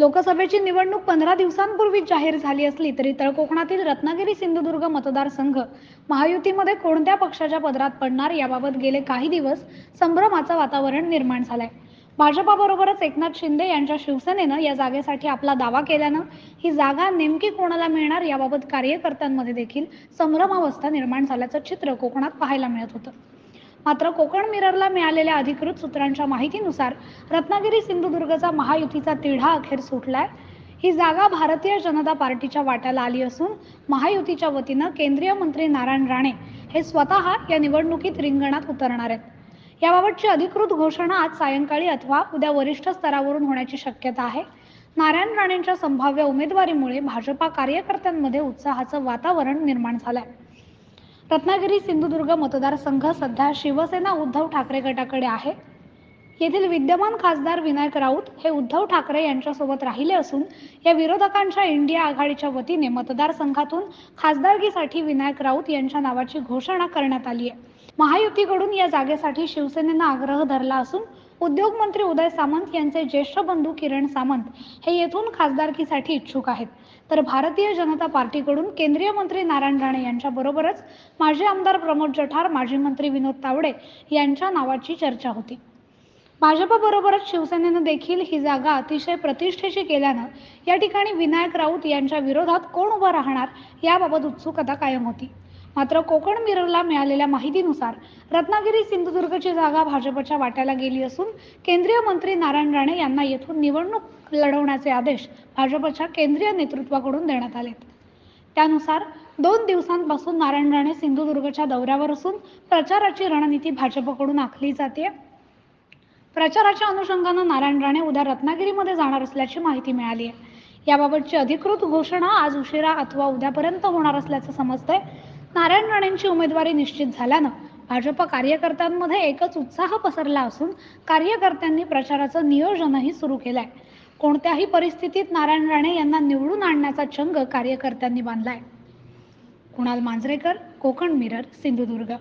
लोकसभेची निवडणूक पंधरा दिवसांपूर्वी जाहीर झाली असली तरी तळ कोकणातील रत्नागिरी सिंधुदुर्ग मतदारसंघ महायुतीमध्ये कोणत्या पक्षाच्या पदरात पडणार याबाबत गेले काही दिवस संभ्रमाचं वातावरण निर्माण झालंय. भाजपाबरोबरच एकनाथ शिंदे यांच्या शिवसेनेनं या जागेसाठी आपला दावा केल्यानं ही जागा नेमकी कोणाला मिळणार याबाबत कार्यकर्त्यांमध्ये देखील संभ्रमावस्था निर्माण झाल्याचं चित्र कोकणात पाहायला मिळत होतं. मात्र कोकण मिररला मिळालेल्या अधिकृत सूत्रांच्या माहितीनुसार रत्नागिरी सिंधुदुर्गचा महायुतीचा तिढा अखेर सुटलाय. ही जागा भारतीय जनता पार्टीच्या वाट्याला आली असून महायुतीच्या वतीनं केंद्रीय मंत्री नारायण राणे हे स्वतः या निवडणुकीत रिंगणात उतरणार आहेत. याबाबतची अधिकृत घोषणा आज सायंकाळी अथवा उद्या वरिष्ठ स्तरावरून होण्याची शक्यता आहे. नारायण राणेंच्या संभाव्य उमेदवारीमुळे भाजपा कार्यकर्त्यांमध्ये उत्साहाचं वातावरण निर्माण झालंय. रत्नागिरी सिंधुदुर्ग मतदारसंघ सध्या शिवसेना उद्धव ठाकरे गटाकडे आहे. येथील विद्यमान खासदार विनायक राऊत हे उद्धव ठाकरे यांच्यासोबत राहिले असून या विरोधकांच्या इंडिया आघाडीच्या वतीने मतदारसंघातून खासदारकीसाठी विनायक राऊत यांच्या नावाची घोषणा करण्यात आली आहे. महायुतीकडून या जागेसाठी शिवसेनेनं आग्रह धरला असून उद्योगमंत्री उदय सामंत यांचे ज्येष्ठ बंधू किरण सामंत हे येथून खासदारकीसाठी इच्छुक आहेत. तर भारतीय जनता पार्टीकडून केंद्रीय मंत्री नारायण राणे यांच्या बरोबरच माजी आमदार प्रमोद जठार माजी मंत्री विनोद तावडे यांच्या नावाची चर्चा होती. भाजपबरोबरच शिवसेनेनं देखील ही जागा अतिशय प्रतिष्ठेची केल्यानं या ठिकाणी विनायक राऊत यांच्या विरोधात कोण उभं राहणार याबाबत उत्सुकता कायम होती. मात्र कोकण मिररला मिळालेल्या माहितीनुसार रत्नागिरी सिंधुदुर्गची जागा भाजपच्या वाट्याला गेली असून केंद्रीय मंत्री नारायण राणे यांना येथून निवडणूक लढवण्याचे आदेश भाजपच्या केंद्रीय नेतृत्वाकडून देण्यात आले त्यानुसार दोन दिवसांपासून नारायण राणे सिंधुदुर्गच्या दौऱ्यावर असून प्रचाराची रणनीती भाजपकडून आखली जाते. प्रचाराच्या अनुषंगानं नारायण राणे उद्या रत्नागिरीमध्ये जाणार असल्याची माहिती मिळाली आहे. याबाबतची अधिकृत घोषणा आज उशिरा अथवा उद्यापर्यंत होणार असल्याचं समजतंय. नारायण राणेंची उमेदवारी निश्चित झाल्यानं भाजप कार्यकर्त्यांमध्ये एकच उत्साह पसरला असून कार्यकर्त्यांनी प्रचाराचं नियोजनही सुरू केलंय. कोणत्याही परिस्थितीत नारायण राणे यांना निवडून आणण्याचा चंग कार्यकर्त्यांनी बांधलाय. कुणाल मांजरेकर कोकण मिरर सिंधुदुर्ग.